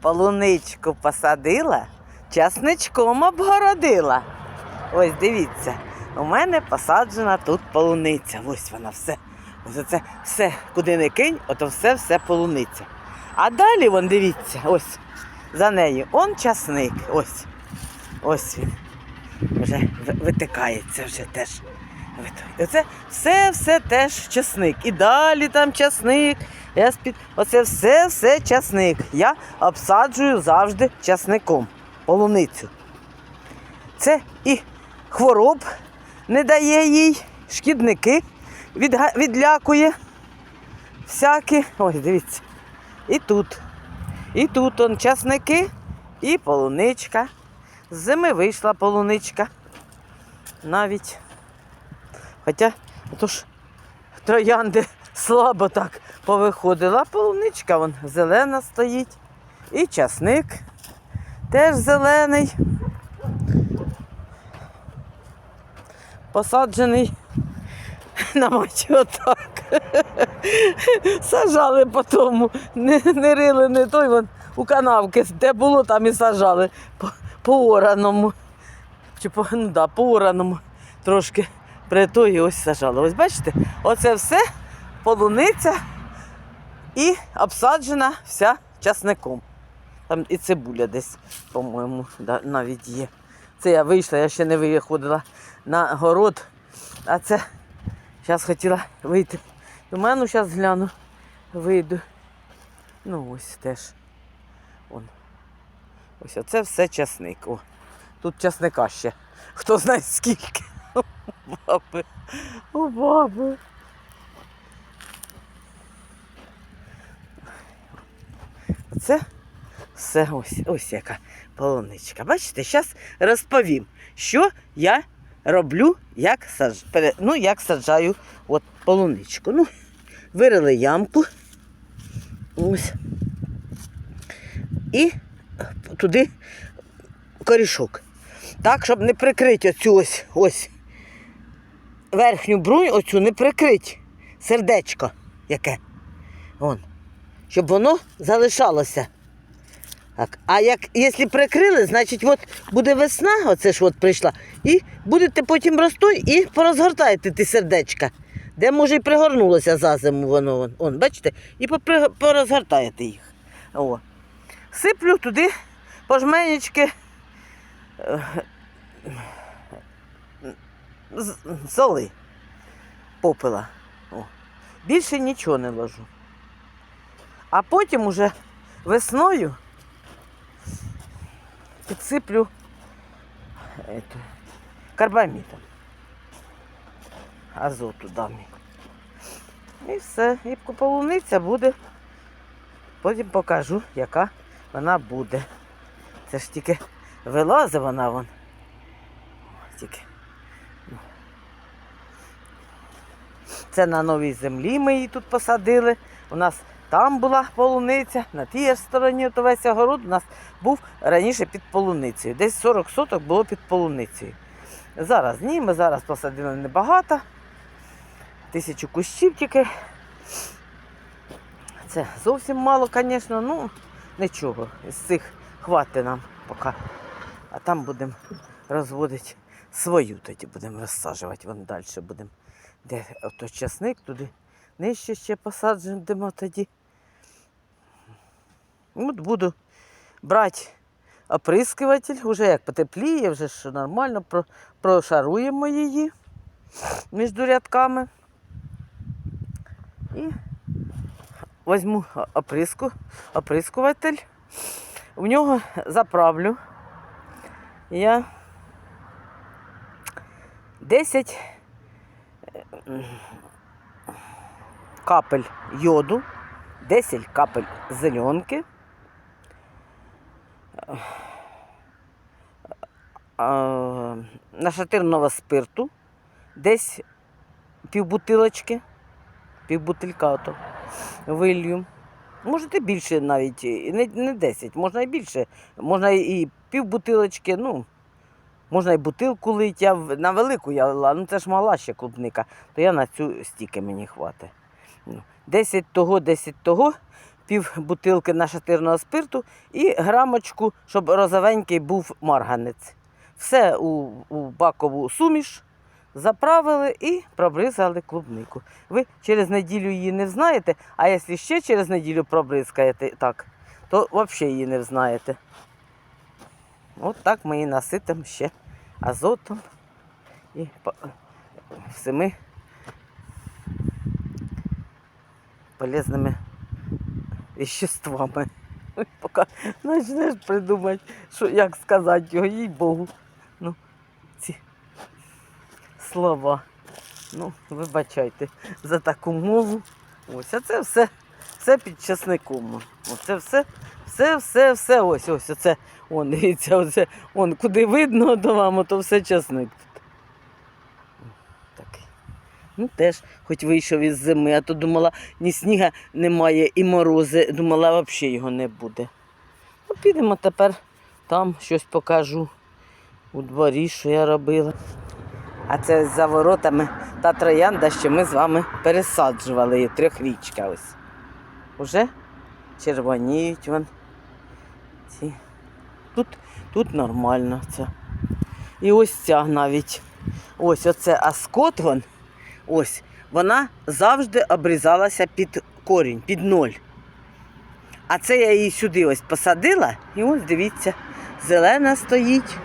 полуничку посадила, часничком обгородила. Ось дивіться, у мене посаджена тут полуниця. Ось вона все. Ось це все, куди не кинь, ото все все полуниця. А далі, вон дивіться, ось за нею. Он часник. Ось. Ось він. Вже витикається вже теж. Оце все, все теж часник. І далі там часник. Я спід... Оце все, все часник. Я обсаджую завжди часником полуницю. Це і хвороб не дає їй, шкідники відга... відлякує. Всякі. Ось, дивіться. І тут. І тут он часники і полуничка. З зими вийшла полуничка. Навіть. Хоча, то ж троянди слабо так повиходила. Полуничка вон зелена стоїть. І часник теж зелений. Посаджений на мачі отак. Сажали по тому, не, не рили, не той вон у канавки, де було, там і сажали по, ораному. Чи по, ну, да, по ораному трошки при той ось сажали. Ось бачите, оце все полуниця і обсаджена вся часником. Там і цибуля десь, по-моєму, навіть є. Це я вийшла, я ще не виходила на город, а це зараз хотіла вийти. Думаю, ну зараз гляну, вийду. Ну ось теж. Вон. Ось оце все часник. О, тут часника ще. Хто знає скільки. О, баби. О, баби. Оце все ось, ось яка полуничка. Бачите, зараз розповім, що я роблю, як, саж... ну, як саджаю от полуничку. Ну, вирили ямку. Ось. І туди корішок. Так, щоб не прикрити оцю ось, ось верхню брунь, оцю не прикрити сердечко яке. Вон. Щоб воно залишалося. Так. А як якщо прикрили, значить от буде весна, оце ж от прийшла, і будете потім ростой і порозгортаєте ті сердечка, де може і пригорнулося за зиму воно. Вон, Вон, бачите, і порозгортаєте їх. О. Сиплю туди пожменечки е, соли попела. О. Більше нічого не ложу. А потім уже весною підсиплю эту, карбамідом. Азоту дам. І все. І полуниця буде. Потім покажу, яка вона буде. Це ж тільки вилазить вона вон. Тільки. Це на новій землі ми її тут посадили. У нас там була полуниця, на тій стороні то весь огород у нас був раніше під полуницею. Десь 40 соток було під полуницею. Зараз ні, ми зараз посадили небагато. Тисячу кущів тільки. Це зовсім мало, звісно, ну нічого. З цих хватить нам поки. А там будемо розводити свою, тоді будемо розсаджувати. Вон далі будемо. Де ото часник, туди нижче ще посаджуємо тоді. От буду брати оприскуватель, вже як потепліє, вже ж нормально прошаруємо її між рядками. І візьму оприску, оприскуватель. В нього заправлю. Я 10 капель йоду, 10 капель зеленки, нашатирного спирту, десь півбутилочки, півбутилька ото вилью. Можете більше навіть, не, не 10, можна і більше. Можна і півбутилочки, ну, можна і бутилку лить. Я на велику я лила, ну це ж мала ще клубника, то я на цю стільки мені хватить. Ну, 10 того, 10 того, пів бутилки нашатирного спирту і грамочку, щоб розовенький був марганець. Все у, у бакову суміш заправили і пробризали клубнику. Ви через неділю її не взнаєте, а якщо ще через неділю пробризкаєте так, то взагалі її не взнаєте. От так ми її наситимо ще азотом і всіми полезними веществами. Ой, Поки почнеш придумати, що, як сказати його, їй Богу. Ну, ці слова. Ну, вибачайте за таку мову. Ось, а це все, все під часником. Оце все, все, все, все. Ось, ось, оце. Он, дивіться, оце, он, куди видно до вам, то все часник. Ну, теж, хоч вийшов із зими, а то думала, ні сніга немає, і морози. Думала, взагалі його не буде. Ну, підемо тепер там щось покажу у дворі, що я робила. А це за воротами та троянда, що ми з вами пересаджували її, трьохрічка ось. Уже червоніють вон. Ці. Тут, тут нормально це. І ось ця навіть. Ось оце аскот вон. Ось. Вона завжди обрізалася під корінь, під ноль. А це я її сюди ось посадила, і ось дивіться, зелена стоїть,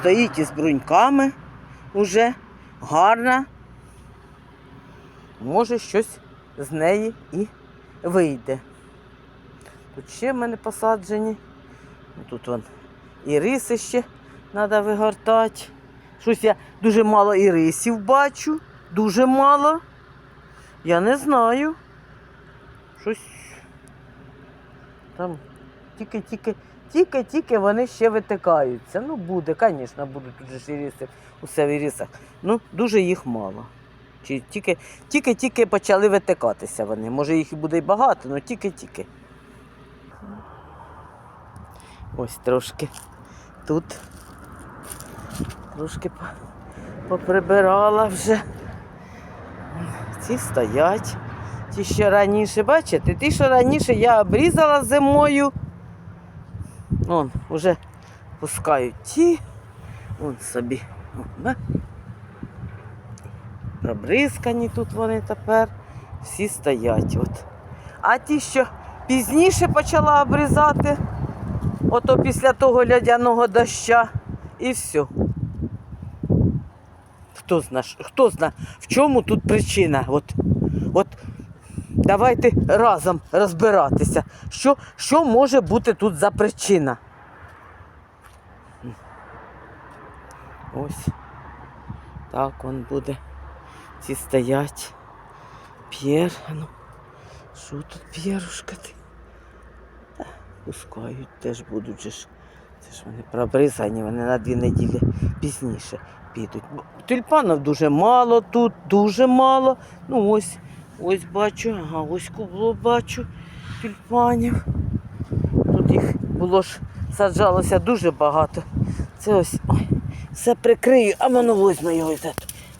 стоїть із бруньками уже гарна. Може, щось з неї і вийде. Тут ще в мене посаджені. Тут вон іриси ще треба вигортати. Щось я дуже мало ірисів бачу. Дуже мало. Я не знаю. Щось там тільки-тільки, тільки-тільки вони ще витикаються. Ну, буде, звісно, будуть тут же ж іриси, усе. Ну, дуже їх мало. Тільки-тільки почали витикатися вони. Може їх і буде й багато, але тільки-тільки. Ось трошки тут. Трошки поприбирала вже. Ці стоять. Ті, що раніше, бачите, ті, що раніше я обрізала зимою. Вон, вже пускають ті. Вон собі. Пробризкані тут вони тепер. Всі стоять. От. А ті, що пізніше почала обрізати, ото після того лядяного доща, і все. Хто зна, хто зна, в чому тут причина? От, от давайте разом розбиратися, що, що може бути тут за причина. Ось так он буде. Ці стоять. П'єр, ну, що тут п'єрушка? Пускають теж будуть. Це ж вони пробризані, вони на дві неділі пізніше підуть. Тюльпанів дуже мало тут, дуже мало. Ну ось, ось бачу, ага, ось кубло бачу тюльпанів. Тут їх було ж саджалося дуже багато. Це ось ой, все прикрию, а воно возьме його. Це,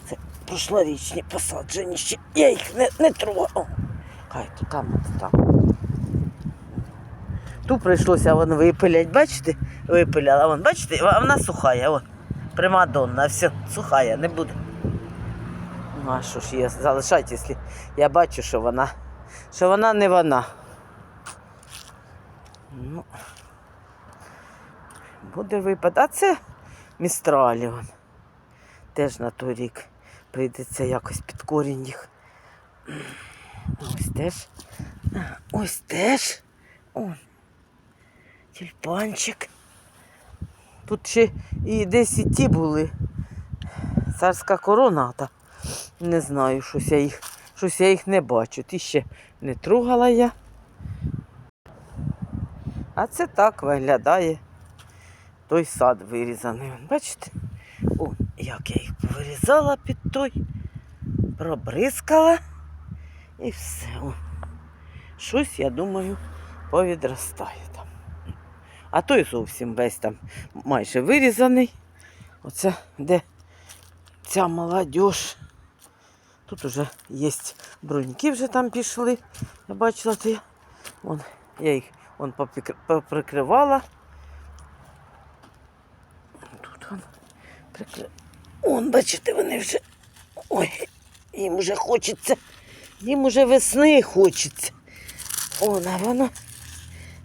це прошлорічні посаджені ще. Я їх не, не трогаю. О, Хай то там, от там. Ту прийшлося вон випилять, бачите? Випиляла, вон, бачите, вона сухая, вон. Примадонна, все, сухая, не буде. Ну, а що ж є, залишать, якщо я бачу, що вона, що вона не вона. Ну, буде випад. А це містралі. Вон. Теж на той рік прийдеться якось під корінь їх. Ось теж. Ось теж. О, тюльпанчик. Тут ще і десь і ті були. Царська корона, та не знаю, щось я їх, щось я їх не бачу. Ті ще не трогала я. А це так виглядає той сад вирізаний. Бачите? О, як я їх повирізала під той, пробризкала і все. Щось, я думаю, повідростає. А той зовсім весь там майже вирізаний. Оце де ця молодь. Тут уже є бруньки вже там пішли. Я бачила, я Вон, я їх вон поприкривала. Тут вон прикри... Вон, бачите, вони вже. Ой, їм вже хочеться. Їм уже весни хочеться. Вон, а воно.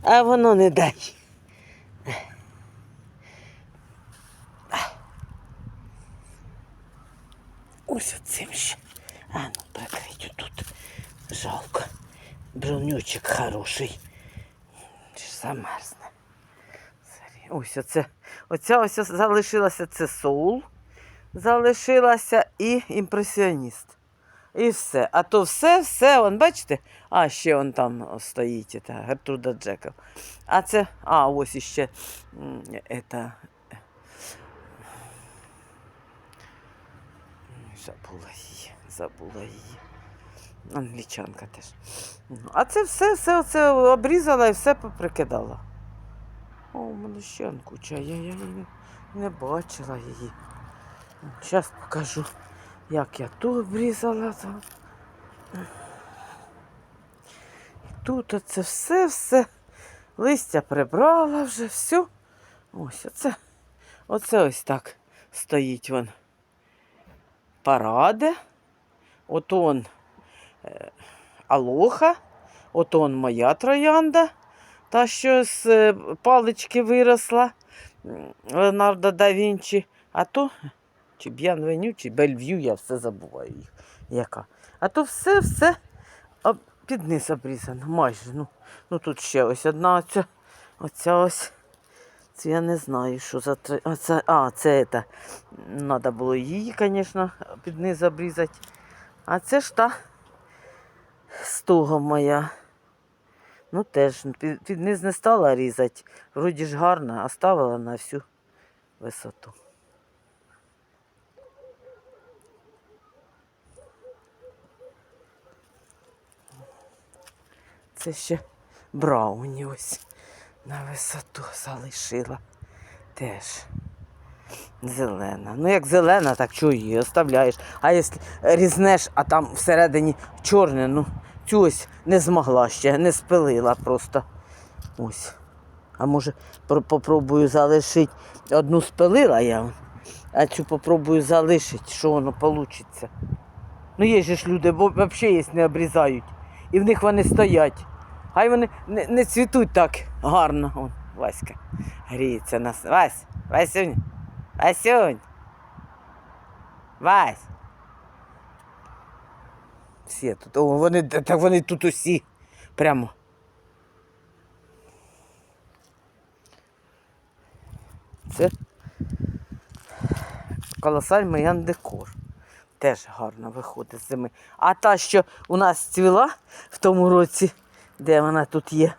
А воно не дай. Ось оцим ще. А ну прикрить тут. Жалко. Бронючик хороший. Замерзне. Ось оце. Оця ось залишилася це соул. Залишилася і імпресіоніст. І все. А то все, все, он, бачите? А, ще он там стоїть, та, Гертруда Джекел. А це, а, ось іще. Ета, Забула її, забула її. Англічанка теж. А це все, все це обрізала і все поприкидала. О, у мене ще я, я, не, не бачила її. Зараз покажу, як я ту обрізала. І тут оце все, все. Листя прибрала вже, все. Ось оце. Оце ось так стоїть вон параде. От он Алоха, от моя троянда, та що з е, палички виросла Леонардо да Вінчі. А то чи Б'янвеню, чи Бельв'ю, я все забуваю їх. Яка. А то все-все під низ обрізано, майже. Ну, ну тут ще ось одна оця, оця ось. Це я не знаю, що за три. А, це, а, це. Треба було її, звісно, під низ обрізати. А це ж та з моя. Ну теж під низ не стала різати. Вроді ж гарна, а ставила на всю висоту. Це ще брауні ось на висоту залишила. Теж зелена. Ну, як зелена, так чого її оставляєш. А якщо різнеш, а там всередині чорне, ну цю ось не змогла ще, не спилила просто. Ось. А може попробую залишити. Одну спилила я, а цю попробую залишити, що воно вийде. Ну є ж люди, бо взагалі є не обрізають. І в них вони стоять. Хай вони не, не цвітуть так гарно. Вон, Васька гріється нас. Вась, Васюнь, Васюнь. Вась. Всі тут. О, вони, так вони тут усі. Прямо. Це колосаль Маян Декор. Теж гарно виходить з зими. А та, що у нас цвіла в тому році, де вона тут є,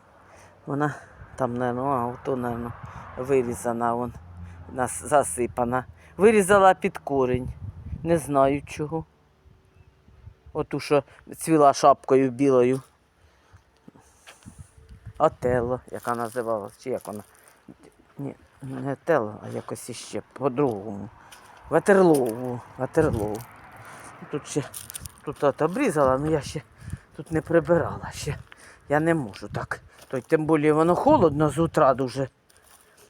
вона там, напевно, а, ото, напевно, вирізана, вон, засипана. Вирізала під корінь. Не знаю чого. Оту, що цвіла шапкою білою. Отело, яка називалась, чи як вона? Ні, не Отело, а якось іще по-другому. Ватерлоу. Ватерлоу. Тут ще тут обрізала, але я ще тут не прибирала ще. Я не можу так. То, тим більше воно холодно з утра дуже.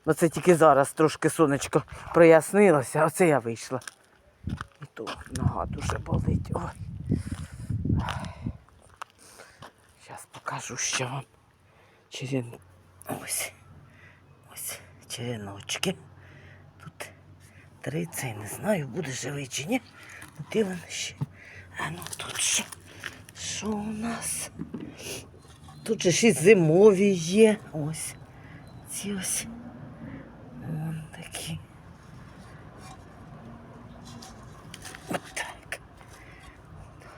Оце тільки зараз трошки сонечко прояснилося, оце я вийшла. І то нога дуже болить. Ой. Зараз покажу, що вам. Черен... Ось. Ось череночки. Тут три цей не знаю, буде живий чи ні. Де ще? А ну тут що? Що у нас? Тут же ще зимові є. Ось. Ці ось. Вон такі. От так.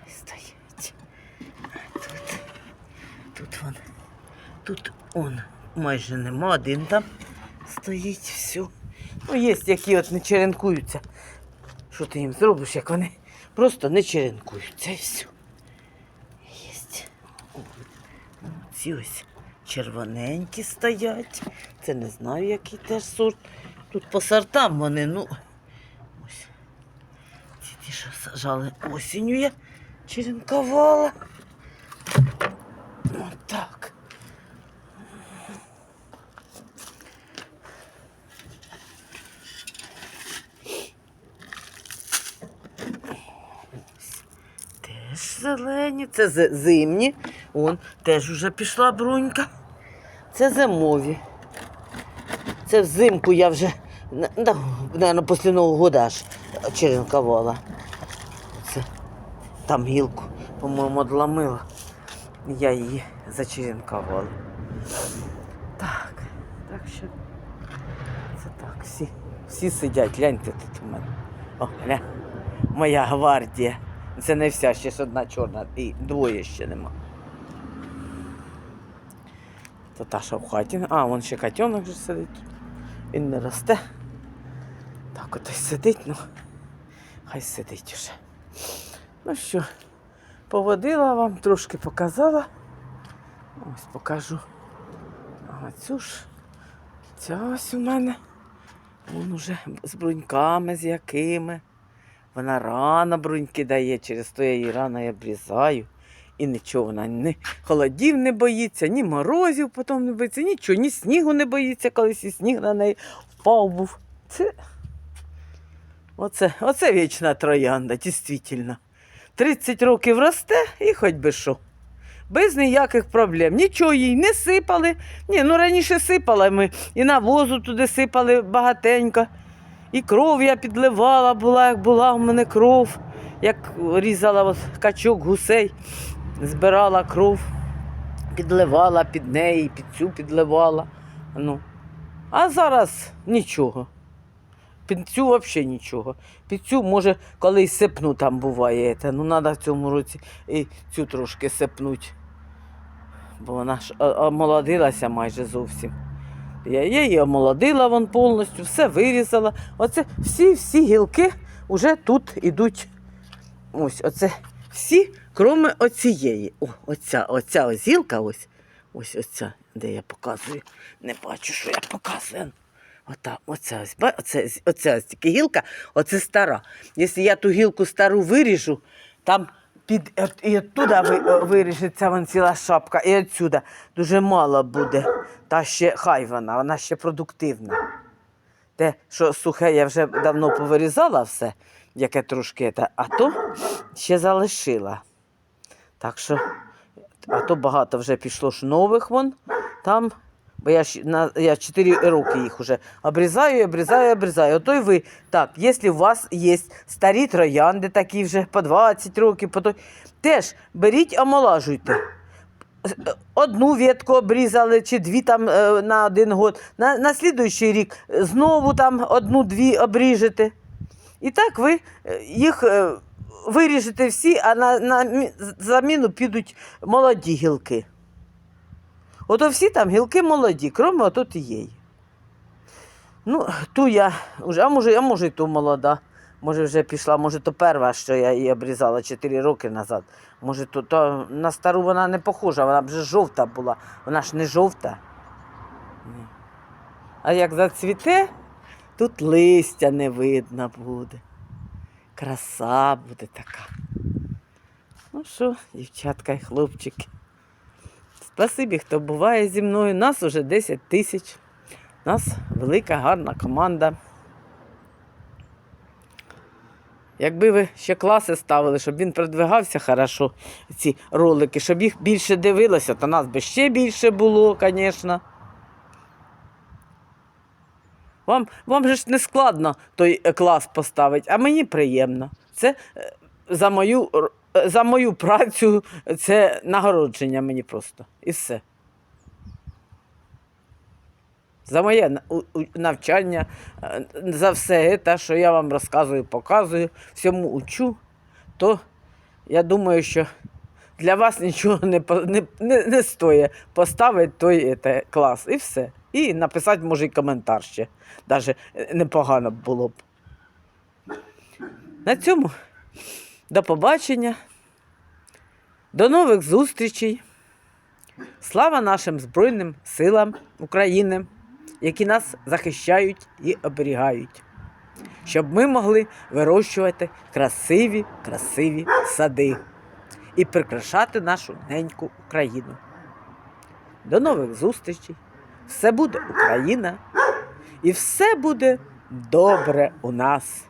Ось стоять. А тут. Тут вон. Тут он майже нема, один там стоїть, все. Ну, є які от не черенкуються. Що ти їм зробиш, як вони просто не черенкуються і все. Єсть. О, Ці ось червоненькі стоять. Це не знаю, який теж сорт. Тут по сортам вони, ну. Ось. Ці ті, що сажали осінню я черенкувала. Отак. Зелені, це зимні. Вон теж вже пішла брунька. Це зимові. Це взимку я вже, мабуть, після Нового аж черенкувала. Це там гілку, по-моєму, одламила. Я її зачеренкувала. Так, так що це так, всі, всі сидять, гляньте тут у мене. О, гля. Моя гвардія. Це не вся, ще ж одна чорна, і двоє ще нема. То та, що в хаті. А, вон ще котенок вже сидить. Він не росте. Так ось сидить, ну. Хай сидить уже. Ну що, поводила вам, трошки показала. Ось покажу. А цю ж, ця ось у мене. Вон уже з бруньками, з якими. Вона рано бруньки дає, через то я її рано і обрізаю. І нічого вона ні холодів не боїться, ні морозів потім не боїться, нічого, ні снігу не боїться, колись і сніг на неї впав був. Це, оце, оце вічна троянда, дійсно. 30 років росте і хоч би що. Без ніяких проблем. Нічого їй не сипали. Ні, ну раніше сипали ми і навозу туди сипали багатенько. І кров я підливала, була, як була у мене кров, як різала от качок гусей, збирала кров, підливала під неї, під цю підливала. Ну. А зараз нічого. Під цю взагалі нічого. Під цю, може, колись сипну там буває. Ну, треба в цьому році і цю трошки сипнути. Бо вона ж омолодилася майже зовсім. Я, її омолодила вон повністю, все вирізала. Оце всі-всі гілки вже тут ідуть. Ось, оце всі, крім оцієї. О, оця, оця ось гілка, ось, ось оця, де я показую. Не бачу, що я показую. Ота, оця ось, оце, оця ось тільки гілка, оце стара. Якщо я ту гілку стару виріжу, там під, і оттуда ви, виріжеться вон ціла шапка, і отсюда дуже мало буде. Та ще хай вона, вона ще продуктивна. Те, що сухе, я вже давно повирізала все, яке трошки, та, а то ще залишила. Так що, а то багато вже пішло ж нових вон там. Бо я, ж на, я 4 роки їх вже обрізаю, обрізаю, обрізаю. Ото й ви. Так, якщо у вас є старі троянди, такі вже по 20 років, по той, теж беріть, омолажуйте. Одну ветку обрізали чи дві там е, на один год. На, на слідуючий рік знову там одну-дві обріжете. І так ви е, їх е, виріжете всі, а на, на заміну підуть молоді гілки. Ото всі там гілки молоді, крім ото тієї. Ну, ту я а може, а може і ту молода. Може, вже пішла, може, то перша, що я її обрізала 4 роки назад. Може, то, то на стару вона не похожа, вона вже жовта була. Вона ж не жовта. А як зацвіте, тут листя не видно буде. Краса буде така. Ну що, дівчатка і хлопчики. Спасибі, хто буває зі мною. Нас уже 10 тисяч. Нас велика, гарна команда. Якби ви ще класи ставили, щоб він продвигався хорошо, ці ролики, щоб їх більше дивилося, то нас би ще більше було, звісно. Вам, вам же ж не складно той е, клас поставити, а мені приємно. Це е, за мою, за мою працю, це нагородження мені просто. І все. За моє навчання, е, за все те, що я вам розказую, показую, всьому учу, то я думаю, що для вас нічого не, не, не, не стоїть поставити той ете, клас і все. І написати, може, і коментар ще. Навіть непогано було б. На цьому до побачення. До нових зустрічей. Слава нашим Збройним силам України, які нас захищають і оберігають, щоб ми могли вирощувати красиві, красиві сади і прикрашати нашу неньку Україну. До нових зустрічей! Все буде Україна, і все буде добре у нас.